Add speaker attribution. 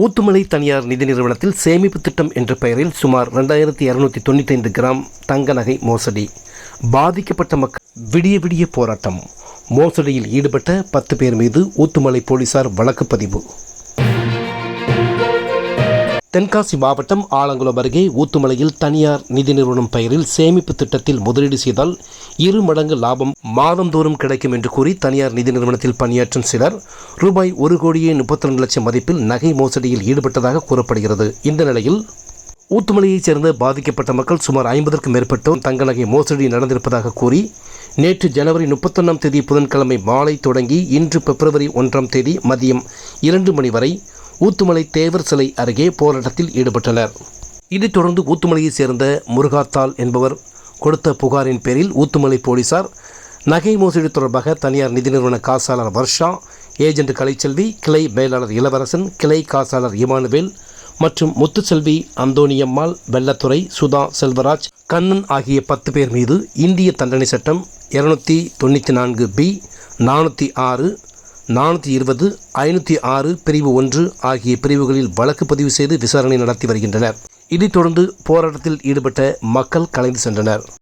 Speaker 1: ஊத்துமலை தனியார் நிதி நிறுவனத்தில் சேமிப்பு திட்டம் என்ற பெயரில் சுமார் ரெண்டாயிரத்தி இரநூத்தி தொண்ணூத்தைந்து கிராம் தங்க நகை மோசடி. பாதிக்கப்பட்ட மக்கள் விடிய விடிய போராட்டம். மோசடியில் ஈடுபட்ட பத்து பேர் மீது ஊத்துமலை போலீசார் வழக்கு பதிவு தென்காசி மாவட்டம் ஆலங்குளம் அருகே ஊத்துமலையில் தனியார் நிதி நிறுவனம் பெயரில் சேமிப்பு திட்டத்தில் முதலீடு செய்தால் இரு மடங்கு லாபம் மாதந்தோறும் கிடைக்கும் என்று கூறி தனியார் நிதி நிறுவனத்தில் பணியாற்றும் சிலர் ரூபாய் ஒரு கோடியே முப்பத்தி ரெண்டு லட்சம் மதிப்பில் நகை மோசடியில் ஈடுபட்டதாக கூறப்படுகிறது. இந்த நிலையில் ஊத்துமலையைச் சேர்ந்த பாதிக்கப்பட்ட மக்கள் சுமார் ஐம்பதற்கும் மேற்பட்டோர் தங்க நகை மோசடி நடந்திருப்பதாக கூறி நேற்று ஜனவரி முப்பத்தொன்னாம் தேதி புதன்கிழமை மாலை தொடங்கி இன்று பிப்ரவரி ஒன்றாம் தேதி மதியம் இரண்டு மணி வரை ஊத்துமலை தேவர் சிலை அருகே போராட்டத்தில் ஈடுபட்டனர். இதைத் தொடர்ந்து ஊத்துமலையைச் சேர்ந்த முருகாத்தாள் என்பவர் கொடுத்த புகாரின் பேரில் ஊத்துமலை போலீசார் நகை மோசடி தொடர்பாக தனியார் நிதி நிறுவன காசாளர் வர்ஷா ஏஜென்ட் கலைச்செல்வி கிளை மேலாளர் இளவரசன் கிளை காசாளர் இமானுவேல் மற்றும் முத்துச்செல்வி அந்தோணியம்மாள் வெள்ளத்துறை சுதா செல்வராஜ் கண்ணன் ஆகிய பத்து பேர் மீது இந்திய தண்டனை சட்டம் இருநூத்தி தொண்ணூற்றி நான்கு பி நானூற்றி ஆறு நானூற்றி இருபது ஐநூற்றி ஆறு பிரிவு ஒன்று ஆகிய பிரிவுகளில் வழக்கு பதிவு செய்து விசாரணை நடத்தி வருகின்றனர். இதைத் தொடர்ந்து போராட்டத்தில் ஈடுபட்ட மக்கள் கலைந்து சென்றனர்.